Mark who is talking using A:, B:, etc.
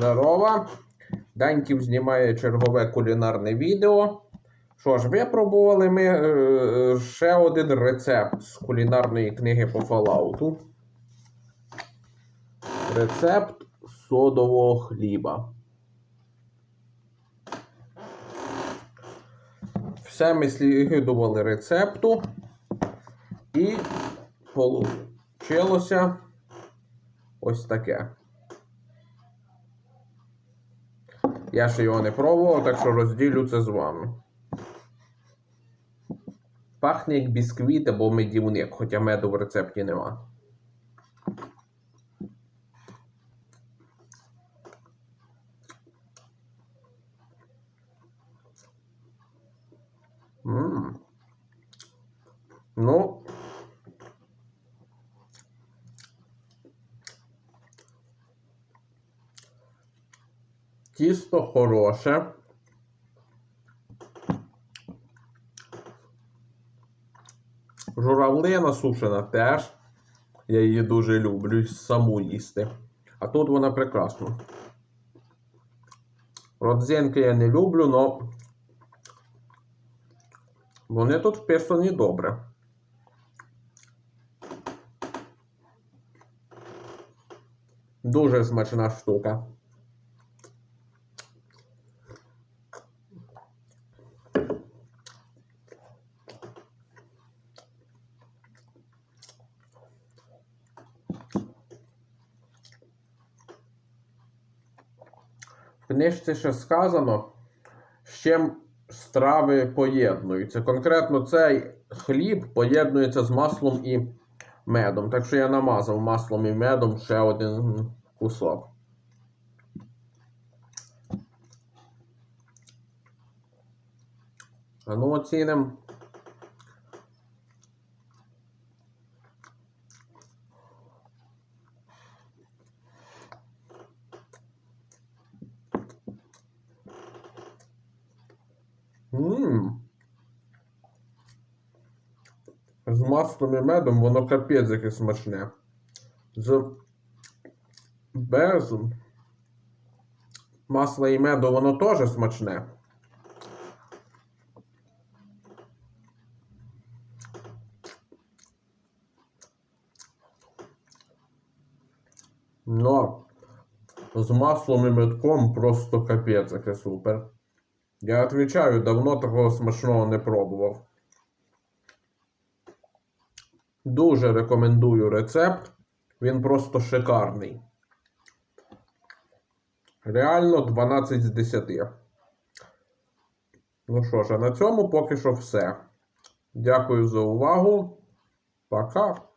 A: Здорово! Даньків знімає чергове кулінарне відео. Що ж, випробували ми е, ще один рецепт з кулінарної книги по Fallout. Рецепт содового хліба. Все ми слідували рецепту. І получилося ось таке. Я ще його не пробував, так що розділю це з вами. Пахне як бісквіт або медівник, хоча меду в рецепті нема. Ммм. Ну. Тісто хороше. Журавлина сушена теж. Я її дуже люблю саму їсти. А тут вона прекрасна. Родзинки я не люблю, але вони тут вписані добре. Дуже смачна штука. Книжці ще сказано, з чим страви поєднуються. Конкретно цей хліб поєднується з маслом і медом. Так що я намазав маслом і медом ще один кусок. Ну оцінимо. Ммм. З маслом і медом воно капець яке смачне. З без масла і меду воно теж смачне. Но з маслом і медком просто капець яке супер. Я отвечаю, давно такого смачного не пробував. Дуже рекомендую рецепт. Він просто шикарний. Реально 12 з 10. Ну що ж, а на цьому поки що все. Дякую за увагу. Пока.